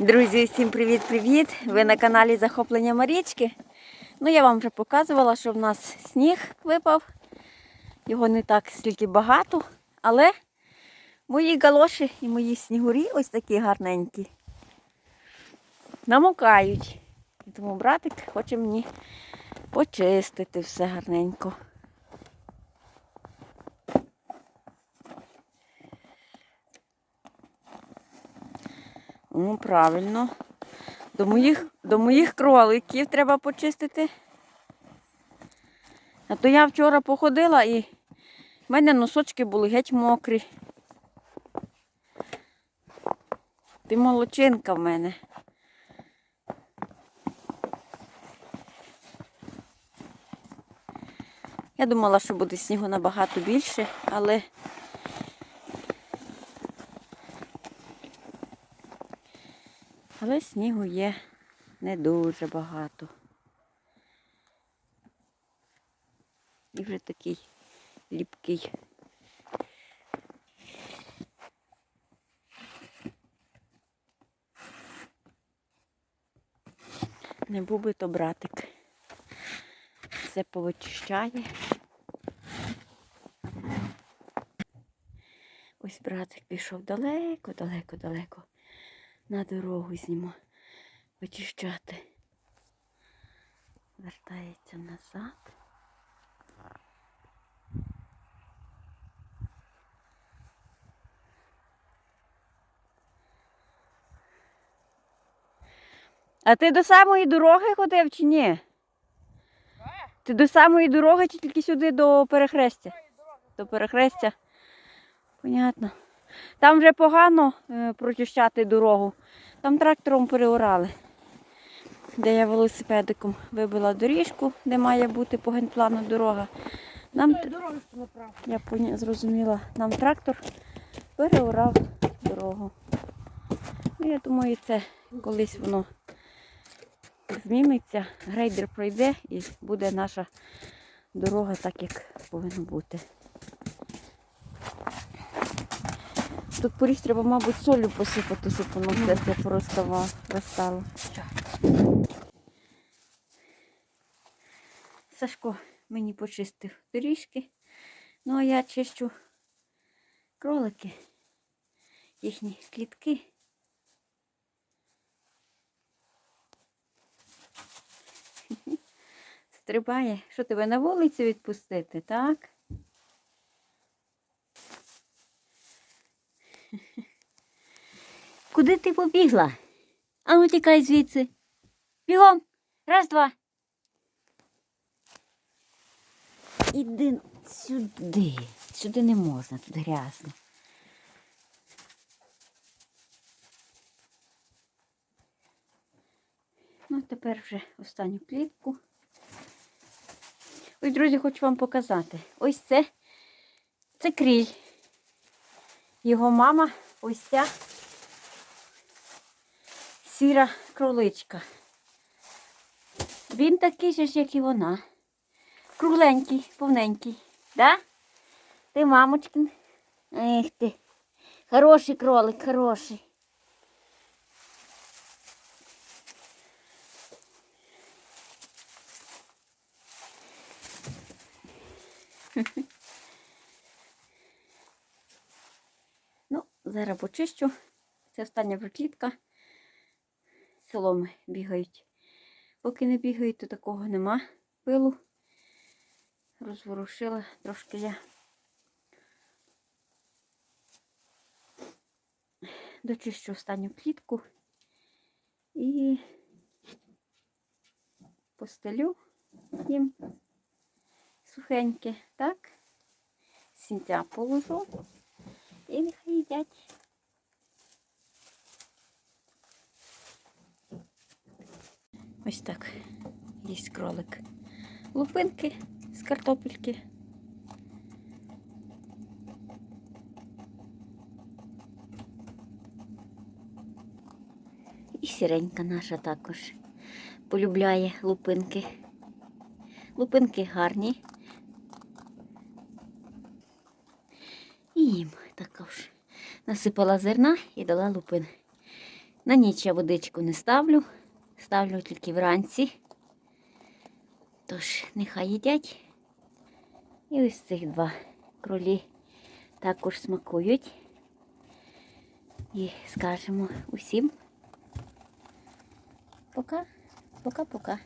Друзі, всім привіт-привіт! Ви на каналі Захоплення Марічки. Ну, я вам вже показувала, що в нас сніг випав. Його не так стільки багато, але мої галоші і мої снігурі ось такі гарненькі. Намокають. Тому братик хоче мені почистити все гарненько. Ну, правильно. До моїх, до моїх кроликів треба почистити. А то я вчора походила і в мене носочки були геть мокрі. Ти молочинка в мене. Я думала, що буде снігу набагато більше, але Але снігу є не дуже багато. І вже такий ліпкий. Не був би то братик. Все повичищає. Ось братик пішов далеко, далеко, далеко на дорогу знімо вичищати. Вертається назад. А ти до самої дороги ходив чи ні? Ти до самої дороги чи тільки сюди до перехрестя? До перехрестя. Понятно. Там вже погано е, прочищати дорогу. Там трактором переорали. Де я велосипедиком вибила доріжку, де має бути по генплану дорога. Нам, я зрозуміла, нам трактор переорав дорогу. Ну, я думаю, це колись воно зміниться, грейдер пройде і буде наша дорога так, як повинно бути. Тут поріг треба, мабуть, солью посипати, щоб воно все це пороставало, розстало. Сашко мені почистив доріжки. Ну а я чищу кролики, їхні клітки. Стрибає. Що тебе на вулицю відпустити, так? Куди ти побігла? Ану тікай звідси. Бігом. Раз, два. Іди сюди. Сюди не можна, тут грязно. Ну, тепер вже останню клітку. Ось, друзі, хочу вам показати. Ось це, це кріль. Його мама ось ця сіра кроличка. Він такий же ж, як і вона. Кругленький, повненький. Да? Ти, мамочкин. Ех ти. Хороший кролик, хороший. Ну, зараз почищу. Це остання вже Соломи бігають. Поки не бігають, то такого нема пилу. Розворушила трошки я. Дочищу останню клітку і постелю їм сухеньке, так? Сінця положу і нехай їдять. Ось так. Є кролик. Лупинки з картопельки. І сіренька наша також полюбляє лупинки. Лупинки гарні. І їм також насипала зерна і дала лупин. На ніч я водичку не ставлю, ставлю тільки вранці. Тож, нехай їдять. І ось цих два кролі також смакують. І скажемо усім пока, пока-пока.